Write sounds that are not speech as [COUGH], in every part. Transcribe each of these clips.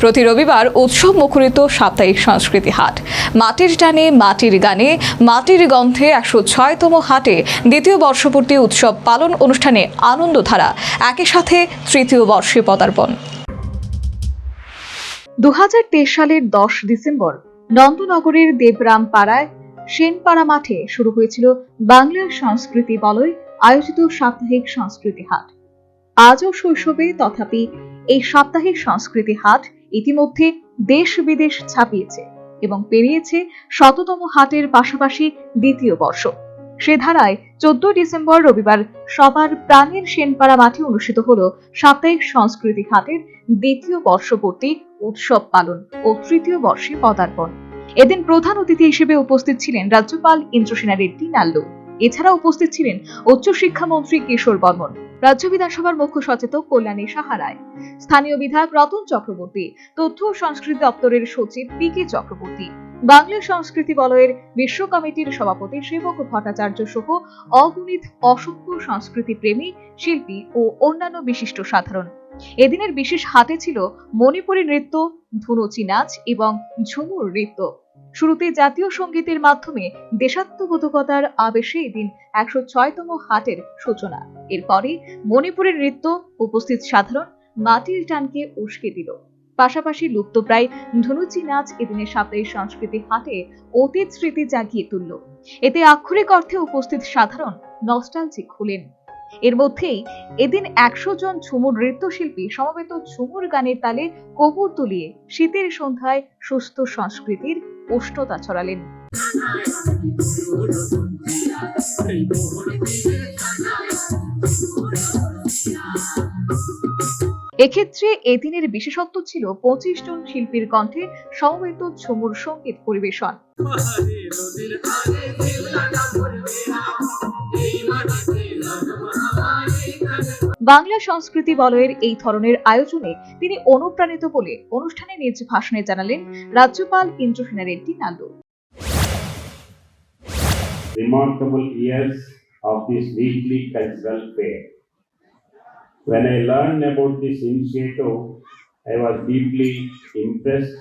প্রতি রবিবার উৎসব মুখরিত সাপ্তাহিক সংস্কৃতি হাট। মাটির টানে মাটির গানে, মাটির গন্ধে একশো ছয়তম হাটে দ্বিতীয় বর্ষপূর্তি উৎসব পালন অনুষ্ঠানে আনন্দধারা, একই সাথে তৃতীয় বর্ষে পদার্পণ। দু সালের দশ ডিসেম্বর নন্দনগরের দেবরাম পাড়ায় সেনপাড়া মাঠে শুরু হয়েছিল বাংলার সংস্কৃতি বলয় আয়োজিত সাপ্তাহিক সংস্কৃতি হাট। আজও শৈশবে তথাপি এই সাপ্তাহিক সংস্কৃতি হাট ইতিমধ্যে দেশ বিদেশ ছাপিয়েছে এবং পেরিয়েছে শততম হাটের পাশাপাশি দ্বিতীয় বর্ষ। সে ধারায় চোদ্দ ডিসেম্বর রবিবার সবার প্রাণের সেনপাড়া মাঠে অনুষ্ঠিত হল সাপ্তাহিক সংস্কৃতি হাটের দ্বিতীয় বর্ষপূর্তি উৎসব পালন ও তৃতীয় বর্ষে পদার্পণ। এদিন প্রধান অতিথি হিসেবে উপস্থিত ছিলেন রাজ্যপাল ইন্দ্রসেনা রেড্ডি নাল্লু। এছাড়া উপস্থিত ছিলেন উচ্চ উচ্চশিক্ষামন্ত্রী কিশোর বর্মন, রাজ্য বিধানসভার মুখ্য সচেতক কল্যাণী সাহারায়, স্থানীয় বিধায়ক রতন চক্রবর্তী, তথ্য ও সংস্কৃতি দপ্তরের সচিব পি কে চক্রবর্তী, বাংলা সংস্কৃতি বলয়ের বিশ্ব কমিটির সভাপতি সেবক ভট্টাচার্য সহ অগণিত অসংখ্য সংস্কৃতি প্রেমী, শিল্পী ও অন্যান্য বিশিষ্ট সাধারণ। এদিনের বিশেষ হাতে ছিল মণিপুরী নৃত্য, ধুনুচি নাচ এবং ঝুমুর নৃত্য। শুরুতে জাতীয় সঙ্গীতের মাধ্যমে দেশাত্মবোধকতার আবেশে এদিন একশো ছয়তম হাটের সূচনা। এরপরে মণিপুরের নৃত্য উপস্থিত সাধারণ মাটির টানকে উস্কে দিল। পাশাপাশি লুপ্তপ্রায় ধনুচি নাচ এদিনের সাপ্তাহিক সংস্কৃতি হাটে অতীত স্মৃতি জাগিয়ে তুলল। এতে আক্ষরিক অর্থে উপস্থিত সাধারণ নস্টালজিক হলেন। এর মধ্যেই এদিন একশো জন ঝুমুর নৃত্যশিল্পী সমবেত ঝুমুর গানের তালে কবুর তুলিয়ে শীতের সন্ধ্যায় সুস্থ সংস্কৃতির উষ্ণতা ছড়ালেন। এক্ষেত্রে এদিনের বিশেষত্ব ছিল পঁচিশ জন শিল্পীর কণ্ঠে সমবেত ঝুমুর সংগীত পরিবেশন। বাংলা সংস্কৃতি বলয়ের এই ধরনের আয়োজনে তিনি অনুপ্রাণিত বলে অনুষ্ঠানে নিজ ভাষণে জানালেন রাজ্যপাল Indrasena Reddy Nallu remarkable years of this weekly cultural fair. When I learned about this initiative, I was deeply impressed.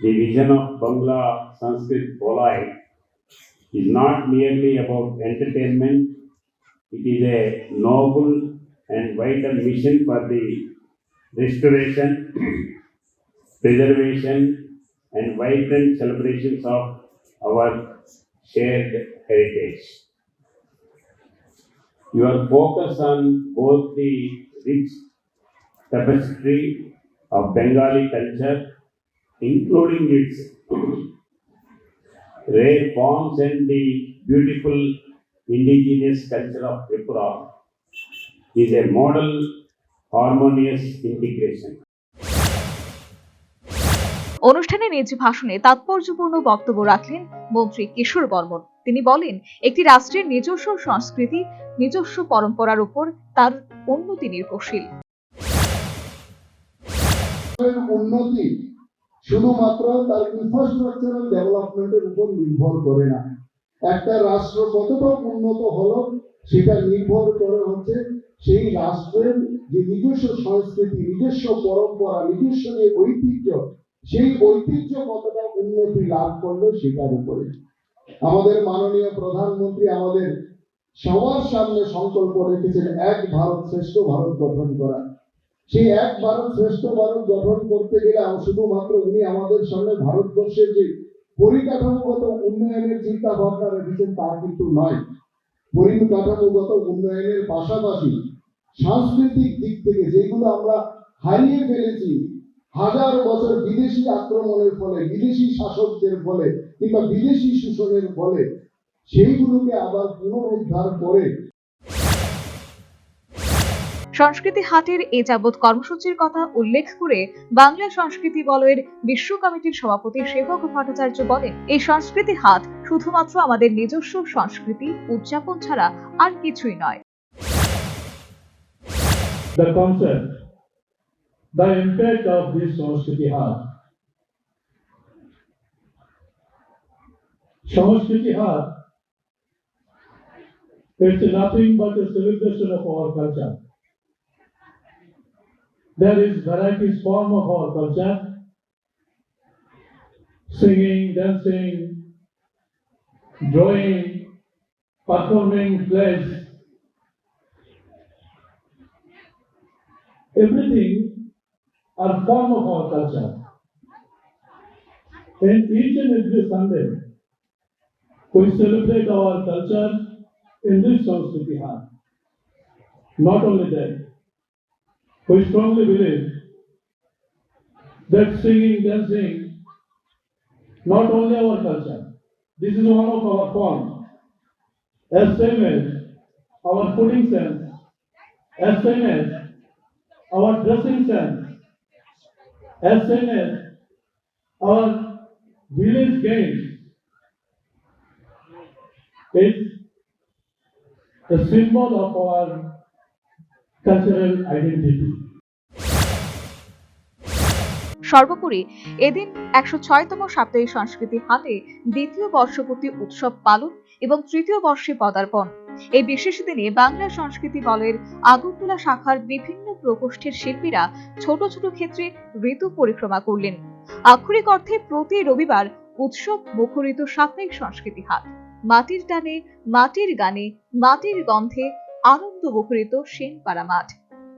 The vision of Bangla Sanskrit Bolai is not merely about entertainment, it is a noble and vital mission for the restoration, [CLEARS THROAT] preservation, and vibrant celebrations of our shared heritage. Your focus on both the rich tapestry of Bengali culture, including its [CLEARS THROAT] rare forms and the beautiful indigenous culture of Tripura, is a model harmonious integration. অনুষ্ঠানে নিজ ভাষণে তাৎপর্যপূর্ণ বক্তব্য রাখলেন মন্ত্রী কিশোর বর্মন। তিনি বলেন একটি রাষ্ট্রের নিজস্ব সংস্কৃতি নিজস্ব পরম্পরার উপর তার উন্নতি নির্ভরশীল। উন্নতি শুধুমাত্র তার ইনফ্রাস্ট্রাকচারাল ডেভেলপমেন্টের উপর নির্ভর করে না। একটা রাষ্ট্র কতটা উন্নত হলো সেটা নির্ভর করে হচ্ছে সেই রাষ্ট্রের যে নিজস্ব সংস্কৃতি, নিজস্ব পরম্পরা, নিজস্ব যে ঐতিহ্য, সেই ঐতিহ্য কতটা উন্নতি লাভ করল সেটার উপরে। আমাদের মাননীয় প্রধানমন্ত্রী আমাদের সবার সামনে সংকল্প রেখেছেন, এক ভারত শ্রেষ্ঠ ভারত গঠন করা। সেই এক ভারত শ্রেষ্ঠ ভারত গঠন করতে গেলে শুধুমাত্র উনি আমাদের সামনে ভারতবর্ষের যে পরিকাঠামোগত উন্নয়নের চিন্তা ভাবনা রেখেছেন তা কিন্তু নয়। পরিকাঠামোগত উন্নয়নের পাশাপাশি সাংস্কৃতিক দিক থেকে যেগুলো আমরা হারিয়ে ফেলেছি, হাজার বছর বিদেশি আক্রমণের ফলে, বিদেশি শাসকদের ফলে কিংবা বিদেশি শোষণের ফলে, সেইগুলোকে আবার পুনরুদ্ধার করে সংস্কৃতি হাটের এ যাবৎ কর্মসূচির কথা উল্লেখ করে বাংলা সংস্কৃতি বলয়ের বিশ্ব কমিটির সভাপতি সেবক ভট্টাচার্য বলেন এই সংস্কৃতি হাট শুধুমাত্র আমাদের নিজস্ব সংস্কৃতি উদযাপন ছাড়া আর কিছুই নয় the concept, the impact of this Sanskriti Haat. Sanskriti Haat, it's nothing but a celebration of our culture. There is varieties form of our culture. Singing, dancing, drawing, performing plays. Everything are form of our culture. And each and every Sunday, we celebrate our culture in this Sanskriti Hut. Not only that, we strongly believe that singing, dancing, not only our culture, this is one of our forms. As same as our fooding sense, as same as our dressing sense, as same as our village games. It's a symbol of our cultural identity. সর্বোপরি এদিন একশো ছয়তম সাপ্তাহিক সংস্কৃতি হাতে দ্বিতীয় বর্ষপূর্তি উৎসব পালন এবং তৃতীয় বর্ষে পদার্পণ। এই বিশেষ দিনে বাংলা সংস্কৃতি বলের আগরতলা শাখার বিভিন্ন প্রকোষ্ঠের শিল্পীরা ছোট ছোট ক্ষেত্রে ঋতু পরিক্রমা করলেন। আক্ষরিক অর্থে প্রতি রবিবার উৎসব মুখরিত সাপ্তাহিক সংস্কৃতি হাট। মাটির টানে, মাটির গানে, মাটির গন্ধে আনন্দ মুখরিত সেনপাড়া মাঠ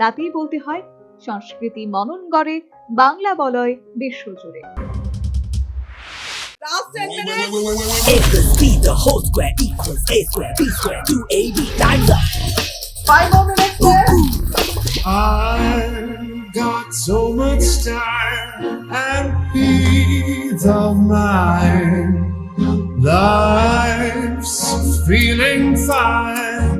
তাতেই বলতে হয় সংস্কৃতি মনন গড়ে বাংলা বলয় বিশ্বজুড়ে Last 10 minutes. A plus B, the whole square equals A square, B square, 2AB, times up. Five more minutes there. I've got so much time and peace of mind. Life's feeling fine.